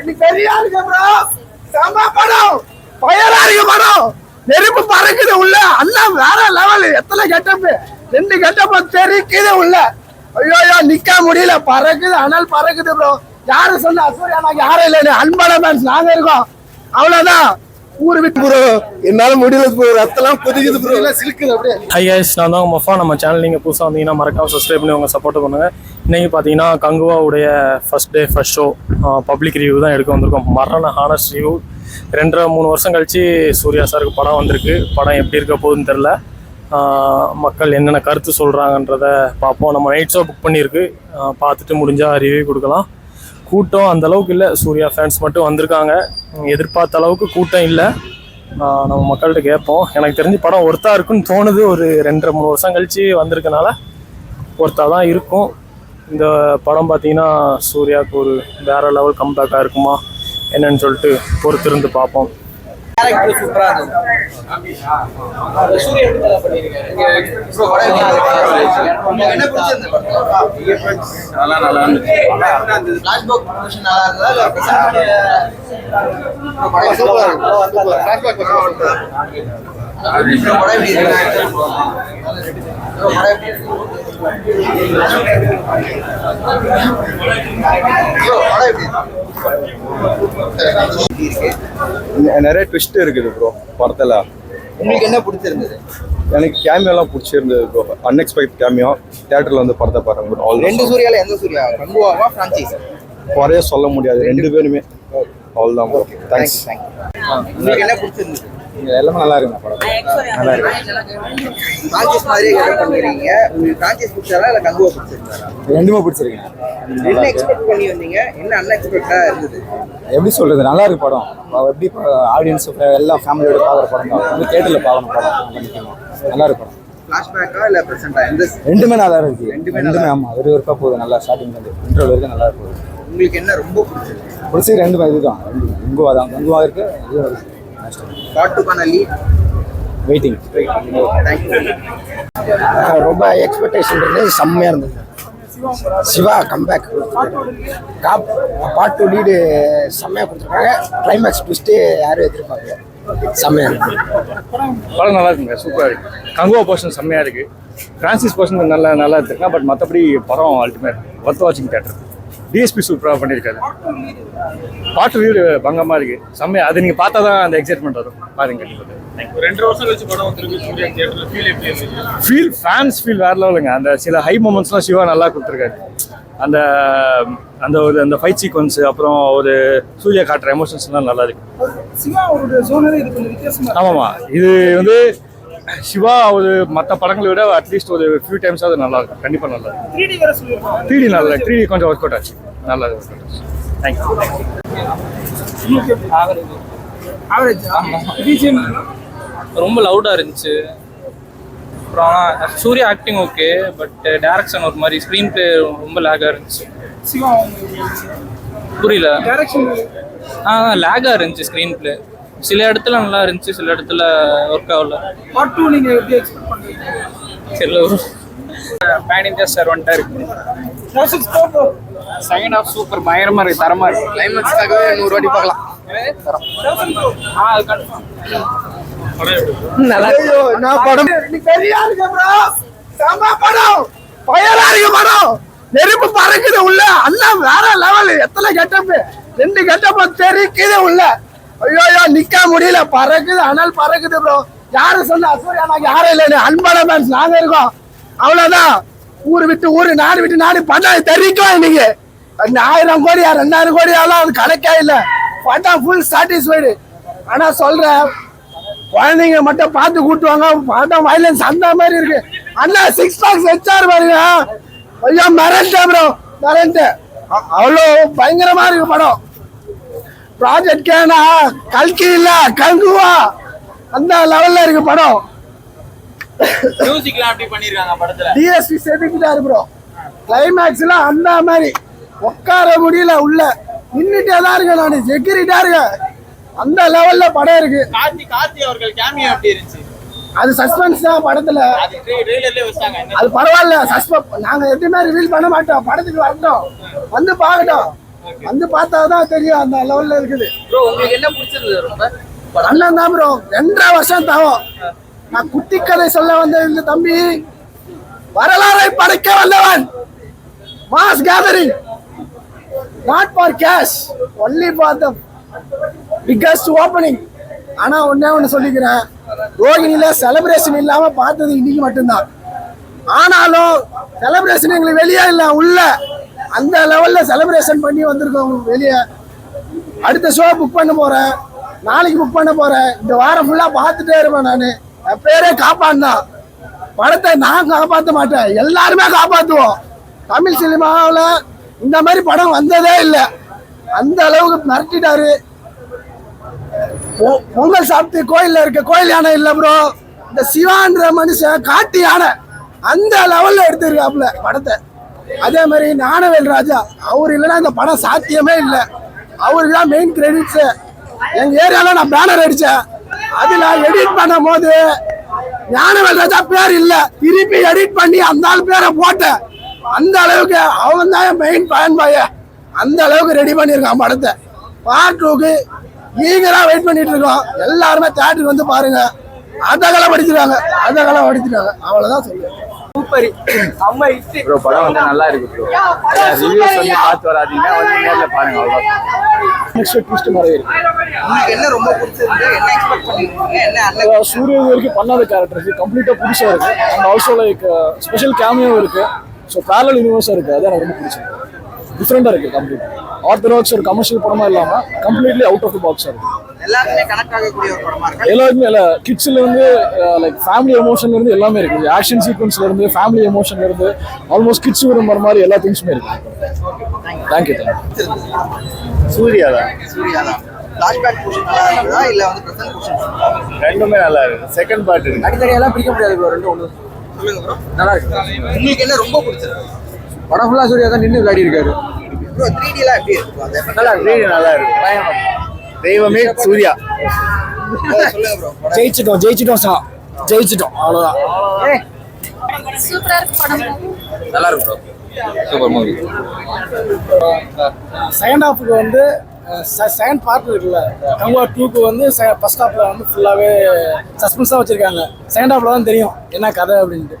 இன்னைக்கு சரியா இருக்கு ப்ரோ செம படம். பயரா இருக்கு படம். நெருப்பு பறக்குது உள்ள. அண்ணா வேற லெவல் எத்தனை கெட்டப்பு ரெண்டு கெட்டப்பு தெரிக்குது உள்ள. ஐயோ நிக்க முடியல. பறக்குது அனல் பறக்குது ப்ரோ யாரு சொன்னா சூர்யா நாங்க யாரும் இல்லை. அன்பான ஃபேன்ஸ் நாங்க இருக்கோம். அவ்வளவுதான். ஊரு விட்டு ப்ரோ என்னால முடியல ப்ரோ ரத்தெல்லாம் கொதிக்குது ப்ரோ எல்லாம் சிலுக்குது அப்படியே. ஹை கைஸ் நான் தான் உங்கள் மஃபா நம்ம சேனல் நீங்கள் புதுசாக வந்தீங்கன்னா மறக்காம சப்ஸ்கிரைப் பண்ணி உங்கள் சப்போர்ட் பண்ணுங்கள் இன்றைக்கி பார்த்தீங்கன்னா கங்குவாவுடைய first day first show public review தான் எடுக்க வந்திருக்கோம். மரண ஹானஸ்ட் ரிவ்யூ ரெண்டரை மூணு வருஷம் கழிச்சு சூர்யா சாருக்கு படம் வந்திருக்கு. படம் எப்படி இருக்க போகுதுன்னு தெரில மக்கள் என்னென்ன கருத்து சொல்கிறாங்கன்றத பார்ப்போம். நம்ம நைட் ஷோ புக் பண்ணியிருக்கு. பார்த்துட்டு முடிஞ்சால் ரிவ்யூ கொடுக்கலாம். கூட்டம் அந்த அளவுக்கு இல்லை. சூர்யா ஃபேன்ஸ் மட்டும் வந்திருக்காங்க. எதிர்பார்த்த அளவுக்கு கூட்டம் இல்லை. நம்ம மக்கள்கிட்ட கேட்போம். எனக்கு தெரிஞ்சு படம் ஒருத்தா இருக்குன்னு தோணுது. ஒரு ரெண்டரை மூணு வருஷம் கழித்து வந்திருக்கனால ஒருத்தா தான் இருக்கும். இந்த படம் பார்த்தீங்கன்னா சூர்யாவுக்கு ஒரு வேற லெவல் கம்பேக்காக இருக்குமா? என்னன்னு சொல்லிட்டு பொறுத்திருந்து பார்ப்போம். கேரக்டர் சூப்பரா இருந்தது. சூரிய எப்படி நல்லா பண்ணிருக்காரு? உங்களுக்கு என்ன பிடிச்சிருந்தது நல்லா நல்லா இருந்துச்சு. நிறைய ட்விஸ்ட் இருக்குது ப்ரோ படத்துல. உங்களுக்கு என்ன பிடிச்சிருந்தது? எனக்கு கேமியோலாம் பிடிச்சிருந்தது ப்ரோ அன்எக்ஸ்பெக்ட் கேமியோ தியேட்டர்ல வந்து படத்தை பாருங்க ப்ரோ ரெண்டு சூர்யால எந்த சூர்யா? கங்குவாவா பிரான்ச்சைஸ் குறைய சொல்ல முடியாது ரெண்டு பேருமே. அவ்வளோதான் ப்ரோ தேங்க்ஸ் உங்களுக்கு என்ன பிடிச்சிருந்தது? எல்லாமே நல்லா இருக்குங்க படம் நல்லா இருக்கு. மாதிரியே கரெக்ட் பண்ணிருக்கீங்க உங்களுக்கு பிரான்ச்சைஸ் பிடிச்சாரா இல்ல கங்குவா பிடிச்சிருந்தாரா ரெண்டுமே பிடிச்சிருக்கீங்க என்ன எக்ஸ்பெக்ட் பண்ணி வந்தீங்க என்ன அன்எக்ஸ்பெக்டா இருந்தது? எப்படி சொல்றது நல்லா இருக்கு படம். எப்படி ஆடியன்ஸ் எல்லாம் ஃபேமிலியோட பார்க்குற படம் தான். வந்து தேட்டரில் பார்க்கணும் படம். நல்லா இருக்கு படம். ஃபிளாஷ்பேக்கா இல்ல பிரசன்டா எந்த ரெண்டுமே நல்லா இருக்கு. ரெண்டுமே ரெண்டுமே ஆமாம் ஒரு ஒருக்கா போகுது நல்லா ஸ்டார்டிங் வந்து இன்ட்ரோல் வரைக்கும் நல்லா இருக்கு. உங்களுக்கு என்ன ரொம்ப பிடிச்சிருக்கு? பிடிச்சி ரெண்டு இதுதான். ரெண்டு. இங்குவா தான் இருக்கு இதுவும் இருக்கு. பாட்டுக்கான லீட் வெயிட்டிங் ரொம்ப எக்ஸ்பெக்டேஷன் இருந்தது. செம்மையா இருந்தது. சிவா கம்பேக் காப் பார்ட் டூ லீடு செம்மையா கொடுத்துருக்காங்க. கிளைமேக்ஸ் ட்விஸ்ட்டு யாரும் எதிர்பார்க்கல. செம்மையா இருக்கு படம் நல்லா இருக்குங்க. சூப்பராக இருக்கு. கங்குவா போர்ஷன் செம்மையாக இருக்கு. பிரான்சிஸ் போர்ஷன் நல்லா நல்லா எடுத்துருக்கேன் பட் மற்றபடி படம் அல்டிமேட் ஒர்த் வாட்சிங் தேட்டர் டிஎஸ்பி சூப்பராக பண்ணியிருக்காரு. பாட்டு வீடு பங்கமாக இருக்கு. செம்மையா அது நீங்கள் பார்த்தா தான் அந்த எக்ஸைட்மெண்ட் வரும். பாருங்க ரெண்டு வருஷம் கழிச்சு படம் ஃபீல் ஃபேன்ஸ் ஃபீல் வேற லெவலுங்க அந்த சில ஹை மூமெண்ட்ஸ்லாம் சிவா நல்லா கொடுத்துருக்காரு. அந்த அந்த ஒரு அந்த ஃபைட் சீக்வன்ஸ் அப்புறம் ஒரு சூர்யா காட்டுற எமோஷன்ஸ்லாம் நல்லா இருக்கு. ஆமாம்மா இது வந்து சிவா ஒரு மற்ற படங்களை விட அட்லீஸ்ட் ஒரு ஃபியூ டைம்ஸ் அது நல்லா இருக்கும். கண்டிப்பாக நல்லா இருக்கும். த்ரீ டி நல்லா த்ரீ டி கொஞ்சம் ஒர்க் அவுட் ஆச்சு. நல்லா ஒர்க் அவுட் ஆச்சு. தேங்க்யூ ரொம்ப லவுடாக இருந்துச்சு. அப்புறம் Suriya acting okay but direction ஒரு மாதிரி ஸ்க்ரீன் பிளே ரொம்ப லேகாக இருந்துச்சு. சிவா புரியல. டைரக்ஷன் ஆ லேகாக இருந்துச்சு ஸ்க்ரீன் பிளே சில இடத்துல நல்லா இருந்துச்சு சில இடத்துல ஒர்க் ஆகல. பார்ட் டூ நீங்க எப்படி எக்ஸ்பெக்ட் பண்றீங்க? சில ஒரு பேன் இந்தியா சார் வந்துட்டா இருக்கு. செகண்ட் ஹாஃப் சூப்பர் பயங்கரமாக இருக்கு தரமாக இருக்கு. கிளைமேக்ஸ்க்காகவே நூறு வாட்டி பார்க்கலாம். ஆ அது கன்ஃபார்ம் ஐயோ நான் படம்? சரியா இருக்கு ப்ரோ செம படம். பயரா இருக்கு படம். நெருப்பு பறக்குது உள்ள. அண்ணா வேற லெவல் எத்தனை கெட்டப்பு ரெண்டு கெட்டப்பு தெரிக்குது உள்ள. ஐயோ ஐயோ நிக்க முடியல. பறக்குது அனல் பறக்குது ப்ரோ யாரும் சொன்ன சூர்யா நாங்க யாரும் இல்லை. அன்பான மேன்ஸ் நாங்க இருக்கோம். அவ்வளவுதான். ஊரு விட்டு ஊரு நாடு விட்டு நாடு பணம் தெரிவிக்கும் இன்னைக்கு. ஆயிரம் கோடியா ரெண்டாயிரம் கோடியாலாம் அது கணக்கே இல்லை. படம் ஃபுல் சாட்டிஸ்ஃபைடு ஆனா சொல்றேன் குழந்தைங்க மட்டும் பார்த்து கூட்டுவாங்க படம் வயலன்ஸ் அந்த மாதிரி இருக்கு. அண்ணா சிக்ஸ் பாக்ஸ் வச்சாரு பாருங்க. ஐயோ மிரண்டேன் ப்ரோ மிரண்டேன் அவ்வளோ பயங்கரமா இருக்கு படம். ப்ராஜெக்ட் கேனா கல்கி இல்ல கங்குவா. அந்த லெவல்ல இருக்கு படம். மியூசிக்லாம் எப்படி பண்ணியிருக்காங்க படத்தில். டிஎஸ்பி செதுக்கிட்டாரு ப்ரோ கிளைமேக்ஸ்ல அந்த மாதிரி. உட்கார முடியல உள்ள. நின்னுட்டே தான் இருக்கேன் நான். செக்யூரிட்டா இருக்கேன். அந்த லெவல்ல படம் இருக்கு. கார்த்தி கார்த்தி அவர்கள் கேமியோ எப்படி இருந்துச்சு? அது சஸ்பென்ஸ் தான் படத்துல. அது பரவாயில்ல. சஸ்பெண்ட் நாங்க எதுவுமே ரிவீல் பண்ண மாட்டோம். படத்துக்கு வரட்டும். வந்து பார்க்கட்டும். வந்து பார்த்தா தான் தெரியும் அந்த லெவல்ல இருக்குது. ப்ரோ உங்களுக்கு என்ன பிடிச்சிருந்தது ரொம்ப? அண்ணன் தான் ப்ரோ ரெண்டரை வருஷம் தாவும். நான் குட்டி கதை சொல்ல வந்த இந்த தம்பி. வரலாறை படைக்க வந்தவன் mass gathering not for cash only for the biggest opening ஆனா ஒண்ணே ஒண்ணு சொல்லிக்கிறேன். ரோகிணியில செலிப்ரேஷன் இல்லாம பார்த்தது இன்னைக்கு மட்டும்தான். ஆனாலும் செலிப்ரேஷன் எங்களுக்கு வெளியே இல்லை உள்ள. அந்த லெவலில் செலிப்ரேஷன் பண்ணி வந்திருக்கோம் வெளியே. அடுத்த ஷோ புக் பண்ண போகிறேன் நாளைக்கு புக் பண்ண போகிறேன் இந்த வாரம் ஃபுல்லாக பார்த்துட்டே இருப்பேன் நான். என் பேரே காப்பான் தான். படத்தை நான் காப்பாற்ற மாட்டேன். எல்லாருமே காப்பாற்றுவோம் தமிழ் சினிமாவில் இந்த மாதிரி படம் வந்ததே இல்லை. அந்த அளவுக்கு மிரட்டிட்டாரு. பொ- பொங்கல் சாப்பிட்டு கோயிலில் இருக்க கோயில் யானை இல்லை ப்ரோ இந்த சிவான்ற மனுஷன் காட்டு யானை. அந்த லெவலில் எடுத்திருக்காப்புல படத்தை. அதே மாதிரி ஞானவேல் ராஜா அவர் இல்லைன்னா இந்த படம் சாத்தியமே இல்லை. அவருக்கு தான் மெயின் கிரெடிட்ஸு எங்கள் ஏரியாவில் நான் பேனர் அடித்தேன் அதில் எடிட் பண்ணும் போது ஞானவேல் ராஜா பேர் இல்லை. திருப்பி எடிட் பண்ணி அந்த ஆள் பேரை போட்டேன். அந்த அளவுக்கு அவன் தான் மெயின் பயன்பாய அந்த அளவுக்கு ரெடி பண்ணியிருக்கான் படத்தை. பார்ட் டூக்கு ஈகராக வெயிட் பண்ணிட்டு இருக்கோம். எல்லாருமே தேட்டருக்கு வந்து பாருங்க. அதகலை படிச்சிருக்காங்க அதகலை படிச்சிருக்காங்க அவ்வளோதான் சொல்லுவேன் ப்ரோ படம் வந்து நல்லா இருக்கு ப்ரோ ரிவ்யூஸ் வந்து பார்த்து வராதீங்க. வந்து நேரில் பாருங்க அவ்வளோதான் நெக்ஸ்ட் ட்விஸ்ட் மாதிரி இருக்கு. உங்களுக்கு என்ன ரொம்ப பிடிச்சிருக்கு? என்ன எக்ஸ்பெக்ட் பண்ணிருக்கீங்க? என்ன அன்ன சூரிய வரைக்கும் பண்ணாத கேரக்டர் கம்ப்ளீட்டாக புதுசாக இருக்கு. And also like special cameo இருக்கு. ஸோ பேரல் யூனிவர்ஸாக இருக்கு. அது எனக்கு ரொம்ப பிடிச்சிருக்கு. டிஃப்ரெண்டாக இருக்கு கம்ப்ளீட் ஆர்த்தடாக்ஸ் ஒரு கமர்ஷியல் படமா இல்லாமல் கம்ப்ளீட்லி அவுட் ஆஃப் தி பாக்ஸாக இருக்கு. எல்லாருக்குமே கனெக்ட் ஆகக்கூடிய ஒரு படமா இருக்கு. எல்லாருக்குமே இல்லை கிட்ஸ்ல இருந்து லைக் ஃபேமிலி எமோஷன்ல இருந்து எல்லாமே இருக்கு. ஆக்ஷன் சீக்வன்ஸ்ல இருந்து ஃபேமிலி எமோஷன்ல இருந்து ஆல்மோஸ்ட் கிட்ஸ் விரும்புற மாதிரி எல்லா திங்ஸுமே இருக்கு. தேங்க்யூ தேங்க்யூ சூர்யா தான் சூர்யா தான் ரெண்டுமே நல்லா இருக்கு. செகண்ட் பார்ட் இருக்கு. அடித்தடியெல்லாம் பிடிக்க முடியாது ப்ரோ ரெண்டு ஒன்று நல்லா இருக்கு. உங்களுக்கு என்ன ரொம்ப பிடிச்சிருக்கு? படம் ஃபுல்லாக சூர்யா தான் நின்று விளையாடி இருக்காரு ப்ரோ த்ரீ டிலாம் எப்படி இருக்கு நல்லா இருக்கு. வீடு நல்லா இருக்கு. தெய்வமே சூர்யா. ஜெயிச்சிட்டோம் ஜெயிச்சிட்டோம் சா ஜெயிச்சிட்டோம் அவ்வளவுதான். சூப்பரா இருக்கு படம். நல்லா இருக்கு ப்ரோ சூப்பர் மூவி செகண்ட் ஹாஃபுக்கு வந்து செகண்ட் பார்ட் இருக்குல்ல கங்குவா டூக்கு வந்து ஃபர்ஸ்ட் ஹாஃப்ல வந்து ஃபுல்லாகவே சஸ்பென்ஸாக வச்சிருக்காங்க. செகண்ட் ஹாஃப்ல தான் தெரியும் என்ன கதை அப்படின்ட்டு.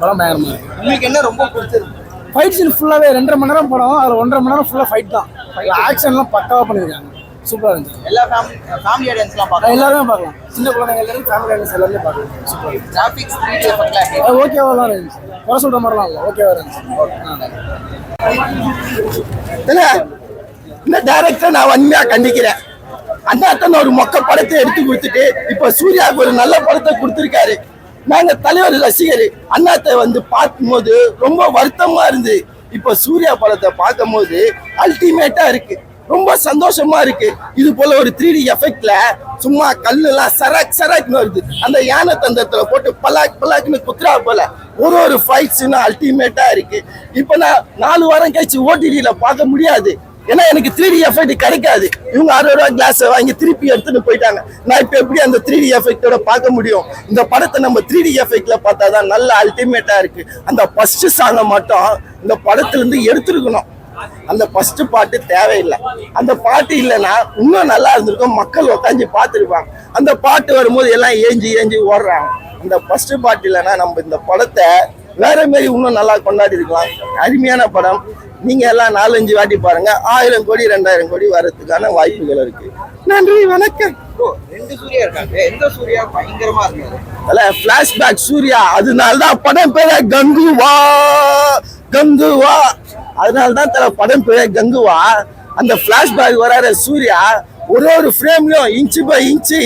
படம் பயங்கரமா இருக்கு. உங்களுக்கு என்ன ரொம்ப பிடிச்சிருக்கு ஃபைட் சீன் ஃபுல்லாகவே ரெண்டரை மணி நேரம் படம் அதில் ஒன்றரை மணி நேரம் ஃபுல்லாக ஃபைட் தான். ஆக்ஷன்லாம் பக்காவாக பண்ணியிருக்காங்க சூப்பராக இருந்துச்சு. எல்லா ஃபேமிலி ஃபேமிலி ஆடியன்ஸ்லாம் அது பார்க்கலாம். எல்லாருமே பார்க்கலாம். சின்ன குழந்தைங்கள்லேருந்து ஃபேமிலி ஆடியன்ஸ் எல்லாருமே பார்க்கலாம். சூப்பராக இருந்துச்சு. கிராஃபிக்ஸ் த்ரீ டி எஃபெக்ட்லாம் எப்படி அது ஓகேவா தான் இருந்துச்சு. குறை சொல்கிற மாதிரிலாம் இல்லை. ஓகேவா இருந்துச்சு. இந்த டைரக்டர் நான் வன்மையா கண்டிக்கிறேன். அண்ணாத்தன் ஒரு மொக்க படத்தை எடுத்து கொடுத்துட்டு இப்ப சூர்யாவுக்கு ஒரு நல்ல படத்தை கொடுத்துருக்காரு. நாங்க தலைவர் ரசிகர். அண்ணாத்தை வந்து பார்க்கும்போது ரொம்ப வருத்தமா இருந்து இப்ப சூர்யா படத்தை பார்க்கும்போது அல்டிமேட்டா இருக்கு. ரொம்ப சந்தோஷமா இருக்கு. இது போல ஒரு த்ரீ டி எஃபெக்ட்ல சும்மா கல்லுலாம் சரக் சரக்னு வருது. அந்த யானை தந்தத்துல போட்டு பலாக் பலாக்னு குத்துறா போல ஒரு ஒரு ஃபைட்ஸ்னு அல்டிமேட்டா இருக்கு. இப்போ நான் நாலு வாரம் கழிச்சு ஓடிடியில பார்க்க முடியாது. ஏன்னா எனக்கு த்ரீ டி எஃபெக்ட் கிடைக்காது. இவங்க அறுபது ரூபா கிளாஸ் வாங்கி திருப்பி எடுத்துட்டு போயிட்டாங்க. நான் இப்ப எப்படி அந்த த்ரீ டி எஃபெக்டோட பார்க்க முடியும்? இந்த படத்தை நம்ம த்ரீ டி எஃபெக்ட்ல பார்த்தா தான் நல்ல அல்டிமேட்டா இருக்கு. அந்த ஃபர்ஸ்ட் சாங்கை மட்டும் இந்த படத்துல இருந்து எடுத்துருக்கணும். அந்த ஃபர்ஸ்ட் பாட்டு தேவையில்லை. அந்த பாட்டு இல்லைன்னா இன்னும் நல்லா இருந்திருக்கும். மக்கள் உட்காந்து பார்த்துருப்பாங்க. அந்த பாட்டு வரும்போது எல்லாம் ஏஞ்சி ஏஞ்சி ஓடுறாங்க. அந்த ஃபர்ஸ்ட் பாட்டு இல்லைன்னா நம்ம இந்த படத்தை வேற மாரி இன்னும் நல்லா கொண்டாடி இருக்கலாம். அருமையான படம். நீங்க எல்லாம் நாலஞ்சு வாட்டி பாருங்க. ஆயிரம் கோடி ரெண்டாயிரம் கோடி வர்றதுக்கான வாய்ப்புகள் இருக்கு. நன்றி வணக்கம். ரெண்டு சூர்யா இருக்காங்க. எந்த சூர்யா பயங்கரமா இருக்காரு அல்ல பிளாஷ்பேக் சூர்யா. அதனால தான் படம் பேர கங்குவா கங்குவா. அதனால தான் தல படம் பேர கங்குவா. அந்த பிளாஷ்பேக் வராத சூர்யா ஒரு ஒரு ஃப்ரேம்லயும் இன்ச்சு பை இன்ச்சு.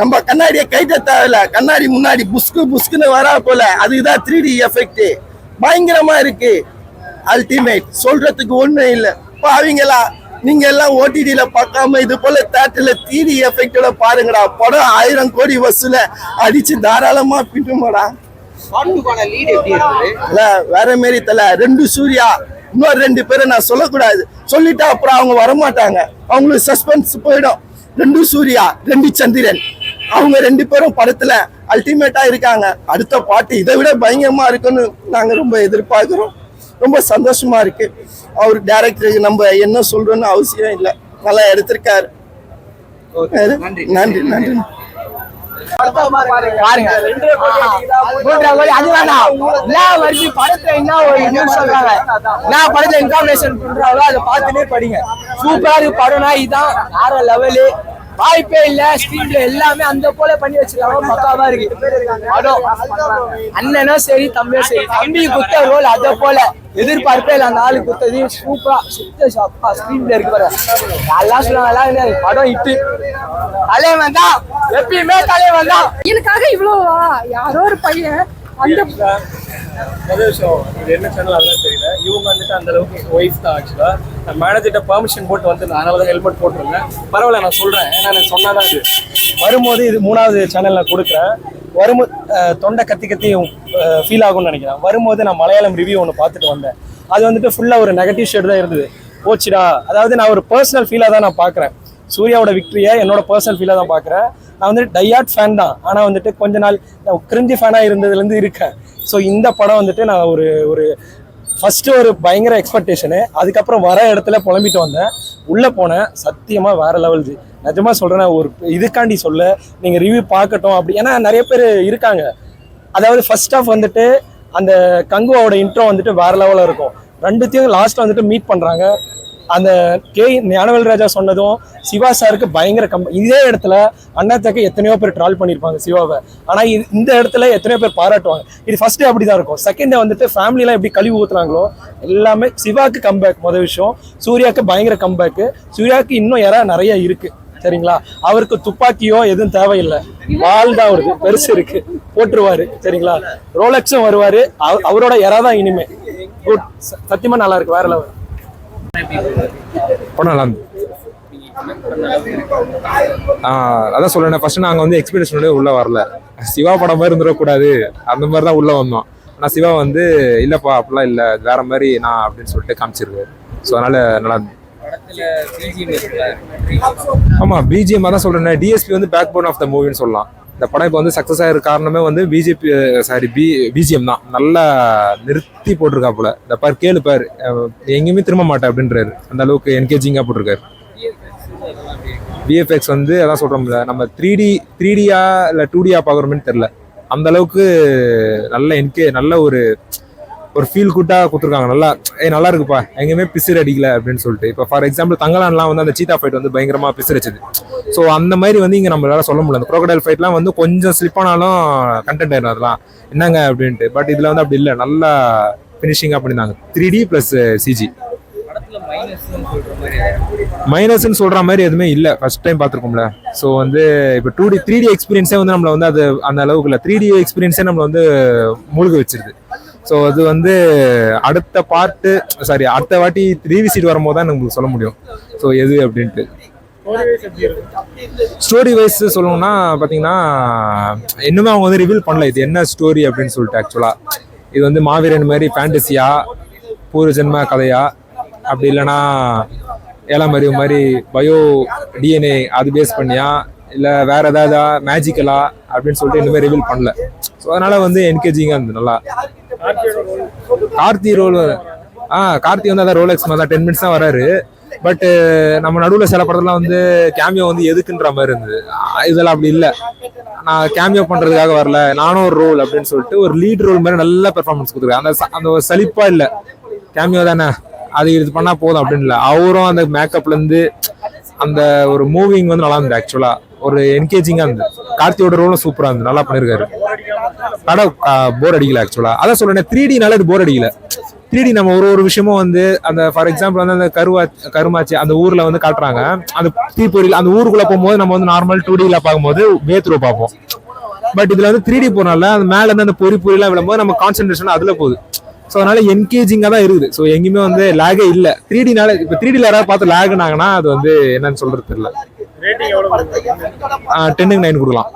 நம்ம கண்ணாடியை கைட்ட தேவையில்ல. கண்ணாடி முன்னாடி புஸ்கு புஸ்குன்னு வரா போல. அதுக்குதான் த்ரீ டி எஃபெக்ட் பயங்கரமா இருக்கு. அல்டிமேட் சொல்றதுக்கு ஒண்ணு இல்ல. பாவீங்களா நீங்க எல்லாம் ஓடிடில பார்க்காம இது போல தேட்டர்ல தீரி எஃபெக்டோட பாருங்கடா. படம் ஆயிரம் கோடி வசூல. அடிச்சு தாராளமா இருக்குது இல்ல வேற மாரி தல. ரெண்டு சூர்யா. இன்னொரு ரெண்டு பேரை நான் சொல்லக்கூடாது. சொல்லிட்டா அப்புறம் அவங்க வரமாட்டாங்க. அவங்களுக்கு சஸ்பென்ஸ் போயிடும். ரெண்டு சூர்யா ரெண்டு சந்திரன். அவங்க ரெண்டு பேரும் படத்துல அல்டிமேட்டா இருக்காங்க. அடுத்த பாட்டு இதை விட பயங்கரமா இருக்குன்னு நாங்க ரொம்ப எதிர்பார்க்கிறோம். ரொம்ப சந்தோஷமா இருக்கு. அவர் டேரக்டருக்கு நம்ம என்ன சொல்றோம்னு அவசியம் இல்லை. நல்லா எடுத்திருக்காரு. நன்றி. நன்றி நன்றி. பாருங்க. மூன்றாம் கோடி அது வேணாம். எல்லா வருஷம் படத்தை என்ன ஒரு நியூஸ் சொல்றாங்க. நான் படத்தை இன்ஃபர்மேஷன் பண்றாங்களோ அதை பார்த்துட்டே படிங்க. சூப்பரா இருக்கு படம்னா இதான் வேற லெவலு வாய்ப்பே இல்ல ஸ்கிரீன்ல எல்லாமே அந்த போல பண்ணி வச்சிருக்காங்க. பக்காவா இருக்கு. படம் அண்ணனும் சரி தம்பியும் சரி தம்பி குத்த ரோல் அத போல. எதிர்பார்ப்பே இல்ல அந்த ஆளு குத்தது. சூப்பரா சுத்த ஷாப்பா ஸ்கிரீன்ல இருக்கு பாரு. எல்லாம் சொல்லுவாங்க. படம் இட்டு. தலைவன் தான். எப்பயுமே தலைவன் தான். எனக்காக இவ்வளோவா? யாரோ ஒரு பையன் அந்த என்ன சேனல் இவங்க வந்துட்டு அந்த அளவுக்கு ஒய்ஃப் தான் ஆக்சுவலா நான் மேனேஜர்கிட்ட பெர்மிஷன் போட்டு வந்து அதனால தான் ஹெல்மெட் போட்டிருந்தேன். பரவாயில்ல நான் சொல்றேன். ஏன்னா எனக்கு சொன்னாதான் இது. வரும்போது இது மூணாவது சேனல் நான் கொடுக்குறேன். வரும்போது தொண்டை கத்தி கத்தி ஃபீல் ஆகும்னு நினைக்கிறேன். வரும்போது நான் மலையாளம் ரிவ்யூ ஒன்று பார்த்துட்டு வந்தேன். அது வந்துட்டு ஃபுல்லாக ஒரு நெகட்டிவ் ஷேட் தான் இருந்தது. போச்சுடா. அதாவது நான் ஒரு பர்சனல் ஃபீலாக தான் நான் பார்க்குறேன். சூர்யாவோட விக்ட்ரியை என்னோட பர்சனல் ஃபீலாக தான் பார்க்குறேன். நான் வந்துட்டு டையாட் ஃபேன் தான். ஆனால் வந்துட்டு கொஞ்ச நாள் கிரிஞ்சி ஃபேனாக இருந்ததுலேருந்து இருக்கேன். ஸோ இந்த படம் வந்துட்டு நான் ஒரு ஒரு ஃபஸ்ட்டு ஒரு பயங்கர எக்ஸ்பெக்டேஷனு அதுக்கப்புறம் வர இடத்துல புலம்பிட்டு வந்தேன். உள்ளே போனேன். சத்தியமாக வேற லெவல் ஜி நிஜமாக சொல்கிறேன் ஒரு இதுக்காண்டி சொல்ல நீங்கள் ரிவ்யூ பார்க்கட்டும் அப்படி. ஏன்னா நிறைய பேர் இருக்காங்க. அதாவது ஃபர்ஸ்ட் ஆஃப் வந்துட்டு அந்த கங்குவாவோட இன்ட்ரோ வந்துட்டு வேற லெவலில் இருக்கும். ரெண்டுத்தையும் லாஸ்ட்டில் வந்துட்டு மீட் பண்ணுறாங்க அந்த கே ஞானவேல் ராஜா சொன்னதும் சிவா சாருக்கு பயங்கர கம் இதே இடத்துல அண்ணாத்தாக்கு எத்தனையோ பேர் ட்ரால் பண்ணியிருப்பாங்க சிவாவை. ஆனால் இது இந்த இடத்துல எத்தனையோ பேர் பாராட்டுவாங்க. இது ஃபர்ஸ்ட் டே அப்படி தான் இருக்கும். செகண்ட் டே வந்துட்டு ஃபேமிலிலாம் எப்படி கழிவு ஊத்துறாங்களோ எல்லாமே சிவாக்கு கம்பேக் முதல் விஷயம். சூர்யாவுக்கு பயங்கர கம்பேக்கு சூர்யாவுக்கு இன்னும் யாரா நிறைய இருக்குது சரிங்களா? அவருக்கு துப்பாக்கியோ எதுவும் தேவையில்லை. வால் தான் வருது பெருசு இருக்கு. போட்டுருவாரு. சரிங்களா? ரோலக்ஸும் வருவாரு. அவரோட எறா தான் இனிமே குட் சத்தியமா நல்லா இருக்கு. வேற லெவல் ஆ, அதான் சொல்றேன். ஃபர்ஸ்ட் நாங்கள் வந்து எக்ஸ்பெக்டேஷனோட உள்ள வரல. சிவா படம் மாதிரி இருந்துடக்கூடாது. அந்த மாதிரி தான் உள்ள வந்தோம். ஆனால் சிவா வந்து இல்லப்பா அப்படிலாம் இல்லை. வேற மாதிரி நான் அப்படின்னு சொல்லிட்டு காமிச்சிருக்காரு. ஸோ அதனால நல்லா இருந்தது. ஆமா பிஜிஎம் தான் சொல்றேன். டிஎஸ்பி வந்து பேக் போன் ஆஃப் த மூவின்னு சொல்லலாம். இந்த படம் இப்போ வந்து சக்ஸஸ் ஆகிற காரணமே வந்து பிஜேபி சாரி பி பிஜிஎம் தான். நல்லா நிறுத்தி போட்டிருக்காப்புல இந்த பார் கேளு பார் எங்கேயுமே திரும்ப மாட்டேன் அப்படின்றாரு. அந்த அளவுக்கு என்கேஜிங்காக போட்டிருக்காரு. விஎஃப்எக்ஸ் வந்து அதான் சொல்கிறோம்ல நம்ம த்ரீ டி த்ரீ டியா இல்லை டூ டியா பார்க்குறோமேன்னு தெரில அந்த அளவுக்கு நல்ல என்கே நல்ல ஒரு ஒரு ஃபீல் குட்டாக கொடுத்துருக்காங்க. நல்லா ஏ நல்லா இருக்குப்பா. எங்கேயுமே பிசிறு அடிக்கல. அப்படின்னு சொல்லிட்டு. இப்போ ஃபார் எக்ஸாம்பிள் தங்கலான்லாம் வந்து அந்த சீதா ஃபைட் வந்து பயங்கரமாக பிசிறச்சுது. ஸோ அந்த மாதிரி வந்து இங்கே நம்மளால சொல்ல முடியல. அந்த crocodile ஃபைட்லாம் வந்து கொஞ்சம் ஸ்லிப் ஆனாலும் கண்டென்ட் ஆயிடும் அதெல்லாம். என்னங்க அப்படின்ட்டு. பட் இதில் வந்து அப்படி இல்லை. நல்லா ஃபினிஷிங்காக பண்ணியிருந்தாங்க த்ரீ டி ப்ளஸ் சிஜி மைனஸ்ன்னு சொல்ற மாதிரி எதுவுமே இல்லை. First time பார்த்துருக்கோம்ல. ஸோ வந்து இப்போ டூ டி த்ரீ டி எக்ஸ்பீரியன்ஸே வந்து நம்மளை வந்து அது அந்த அளவுக்கு இல்லை. த்ரீ டி எக்ஸ்பீரியன்ஸே நம்மளை வந்து மூழ்க வச்சிருது. ஸோ அது வந்து அடுத்த பார்ட்டு சாரி அடுத்த வாட்டி ரீவிசிட் வரும்போது தான் உங்களுக்கு சொல்ல முடியும். ஸோ எது அப்படின்ட்டு. ஸ்டோரி வைஸ் சொல்லணும்னா பார்த்தீங்கன்னா இன்னுமே அவங்க வந்து ரிவீல் பண்ணல. இது என்ன ஸ்டோரி அப்படின்னு சொல்லிட்டு ஆக்சுவலாக இது வந்து மாவீரன் மாதிரி ஃபேண்டசியா பூர்வ ஜென்ம கதையா? அப்படி இல்லைன்னா ஏழாம் அறிவு மாதிரி பயோ டிஎன்ஏ அது பேஸ் பண்ணியா? இல்லை வேற ஏதாவது மேஜிக்கலா அப்படின்னு சொல்லிட்டு இன்னுமே ரிவீல் பண்ணல. ஸோ அதனால வந்து என்கேஜிங்காக இருந்தது நல்லா. கார்த்தி ரோல் ஆ கார்த்தி வந்து அதான் ரோலெக்ஸ் மாதிரி தான் டென் மினிட்ஸ் தான் வராரு. பட் நம்ம நடுவில் சில படத்துலாம் வந்து கேமியோ வந்து எதுக்குன்ற மாதிரி இருந்தது. இதெல்லாம் அப்படி இல்லை. நான் கேமியோ பண்ணுறதுக்காக வரல. நானும் ஒரு ரோல் அப்படின்னு சொல்லிட்டு ஒரு லீட் ரோல் மாதிரி நல்ல பெர்ஃபார்மன்ஸ் கொடுத்துருக்கேன் அந்த அந்த ஒரு சலிப்பாக இல்லை. கேமியோ தானே. அது இது பண்ணால் போதும் அப்படின்னு இல்லை. அவரும் அந்த மேக்கப்லேருந்து அந்த ஒரு மூவிங் வந்து நல்லா இருந்தது ஆக்சுவலாக ஒரு என்கேஜிங்கா இருந்தது. கார்த்தியோட ரோலும் சூப்பரா இருந்தது. நல்லா பண்ணிருக்காரு. படம் போர் அடிக்கல ஆக்சுவலா அதான் சொல்றேன் த்ரீ டினால இது போர் அடிக்கல. த்ரீ டி நம்ம ஒரு ஒரு விஷயமும் வந்து அந்த ஃபார் எக்ஸாம்பிள் வந்து அந்த கருவா கருமாச்சி அந்த ஊர்ல வந்து காட்டுறாங்க. அந்த தீப்பொறியில் அந்த ஊருக்குள்ள போகும்போது நம்ம வந்து நார்மல் டூ டில பார்க்கும்போது வேத்ரூ பார்ப்போம். பட் இதுல வந்து த்ரீ டி போனால அந்த மேல இருந்து அந்த பொறி பொறியெல்லாம் விழும்போது நம்ம கான்சென்ட்ரேஷன் அதுல போகுது. ஸோ அதனால என்கேஜிங்காக தான் இருக்குது. ஸோ எங்கேயுமே வந்து லேகே இல்லை. த்ரீ டினால இப்போ த்ரீ டியில் யாராவது பார்த்து லேகுனாங்கன்னா அது வந்து என்னன்னு சொல்றது தெரியல. டென்னுக்கு நைன் கொடுக்கலாம்.